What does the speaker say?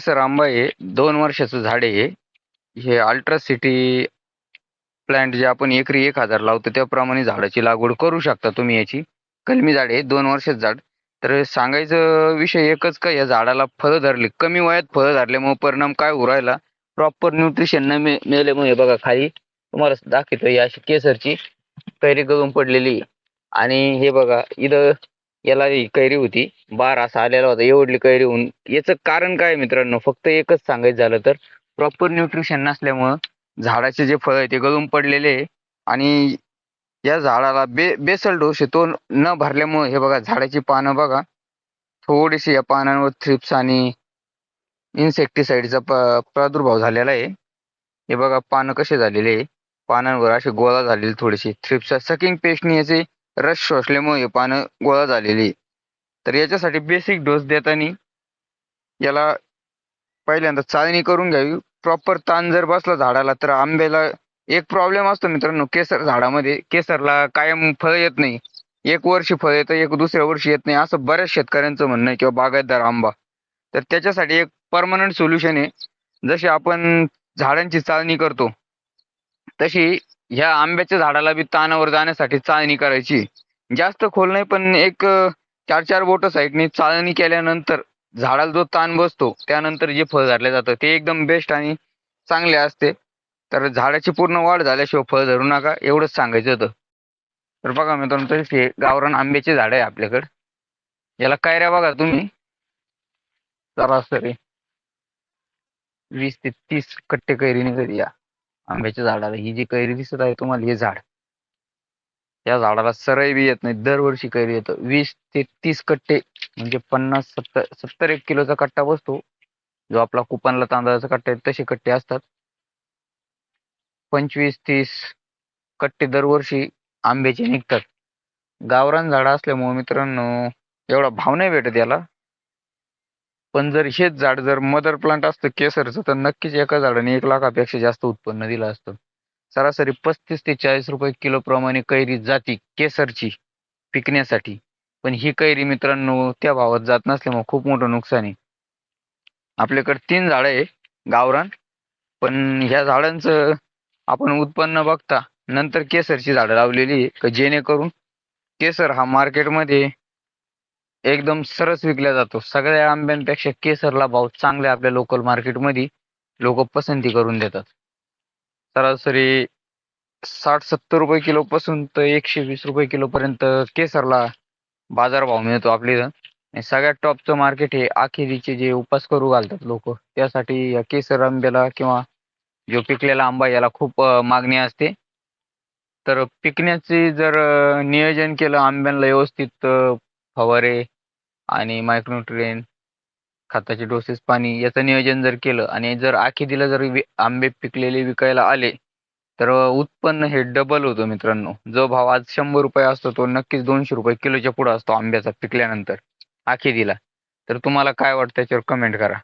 Sir आंबा आहे. दोन वर्षाचं झाड आहे. हे अल्ट्रा सिटी प्लांट जे आपण एकरी एक हजार लावतो त्याप्रमाणे झाडाची लागवड करू शकता तुम्ही याची. कलमी झाड आहे दोन वर्षाचं झाड. तर सांगायचं विषय एकच का या झाडाला फळं धरली. कमी वयात फळं धरल्यामुळे परिणाम काय होऊ राहिला? प्रॉपर न्यूट्रिशन न मिळ मिळाल्यामुळे बघा खाली तुम्हाला दाखवतो ही अशी केसरची कैरी गळून पडलेली आणि हे बघा इथं याला ही कैरी होती. बार असा आलेला होता. एवढली कैरी होऊन. याचं कारण काय मित्रांनो? फक्त एकच सांगायचं झालं तर प्रॉपर न्यूट्रिशन नसल्यामुळं झाडाचे जे फळ आहे ते गळून पडलेले आहे. आणि या झाडाला बे बेसल डोस आहे. तो न भरल्यामुळे हे बघा झाडाची पानं बघा. थोडीशी या पानांवर थ्रिप्स आणि इन्सेक्टिसाइडचा प प्रादुर्भाव झालेला आहे. हे बघा पानं कसे झालेले आहे. पानांवर असे गोळा झालेले थोडीशी थ्रिप्स सकिंग पेस्टनी याचे रस शोषल्यामुळे पानं गोळा झालेली तर याच्यासाठी बेसिक डोस देताना याला पहिल्यांदा चाळणी करून घ्यावी. प्रॉपर ताण जर बसला झाडाला तर आंब्याला एक प्रॉब्लेम असतो मित्रांनो केसर झाडामध्ये. केसरला कायम फळ येत नाही. एक वर्षी फळ येतं एक दुसऱ्या वर्षी येत नाही. असं बऱ्याच शेतकऱ्यांचं म्हणणं आहे किंवा बागायतदार आंबा. तर त्याच्यासाठी एक परमनंट सोल्युशन आहे. जशी आपण झाडांची चाळणी करतो तशी ह्या आंब्याच्या झाडाला बी तानावर जाण्यासाठी चाळणी करायची. जास्त खोल नाही पण एक चार चार बोट साईडने चाळणी केल्यानंतर झाडाला जो ताण बसतो त्यानंतर जे फळ झाडलं जातं ते एकदम बेस्ट आणि चांगले असते. तर झाडाची पूर्ण वाढ झाल्याशिवाय फळ धरू नका एवढंच सांगायचं होतं. तर बघा मित्रांनो हे गावरान आंब्याचे झाड आहे आपल्याकडं. याला कायऱ्या बघा तुम्ही. सरासरी वीस ते तीस कट्टे कैरी निघत या आंब्याच्या झाडाला. ही जी कैरी दिसत आहे तुम्हाला हे झाड. या झाडाला सरळ बी येत नाही. दरवर्षी कैरी येतं. वीस ते तीस कट्टे म्हणजे पन्नास सत्तर सत्तर एक किलोचा कट्टा बसतो. जो आपला कुपनला तांदळाचा कट्टा आहे तसे कट्टे असतात. पंचवीस तीस कट्टे दरवर्षी आंब्याचे निघतात. गावरान झाडं असल्यामुळे मित्रांनो एवढा भाव नाही भेटत याला. पण जर हेच झाड जर मदर प्लांट असतं केसरचं तर नक्कीच एका झाडाने एक लाखापेक्षा जास्त उत्पन्न दिलं असतं. सरासरी पस्तीस ते चाळीस रुपये किलो प्रमाणे कैरी जाती केसरची पिकण्यासाठी. पण ही कैरी मित्रांनो त्या भावात जात नसल्यामुळे खूप मोठं नुकसान आहे. आपल्याकडे तीन झाडं आहे गावरान. पण ह्या झाडांचं आपण उत्पन्न बघता नंतर केसरची झाडं लावलेली आहे जेणेकरून केसर हा मार्केटमध्ये एकदम सरस विकला जातो. सगळ्या आंब्यांपेक्षा केसरला भाव चांगले आपल्या लोकल मार्केटमध्ये लोक पसंती करून देतात. सरासरी साठ सत्तर रुपये किलो पासून तर एकशे वीस रुपये किलो पर्यंत केसरला बाजारभाव मिळतो आपल्या इथं. सगळ्यात टॉपचं मार्केट हे आखेरीचे जे उपास करू घालतात लोक त्यासाठी या केसर आंब्याला किंवा जो पिकलेला आंबा याला खूप मागणी असते. तर पिकण्याचे जर नियोजन केलं आंब्यांना व्यवस्थित फवारे आणि मायक्रोन्युट्रिएंट खताचे डोसेस पाणी याचं नियोजन जर केलं आणि जर आखीदीला जर वि- आंबे पिकलेले विकायला आले तर उत्पन्न हे डबल होतं मित्रांनो. जो भाव आज शंभर रुपये असतो तो नक्कीच दोनशे रुपये किलोच्या पुढे असतो आंब्याचा पिकल्यानंतर. आखीदीला तर तुम्हाला काय वाटतं त्याच्यावर कमेंट करा.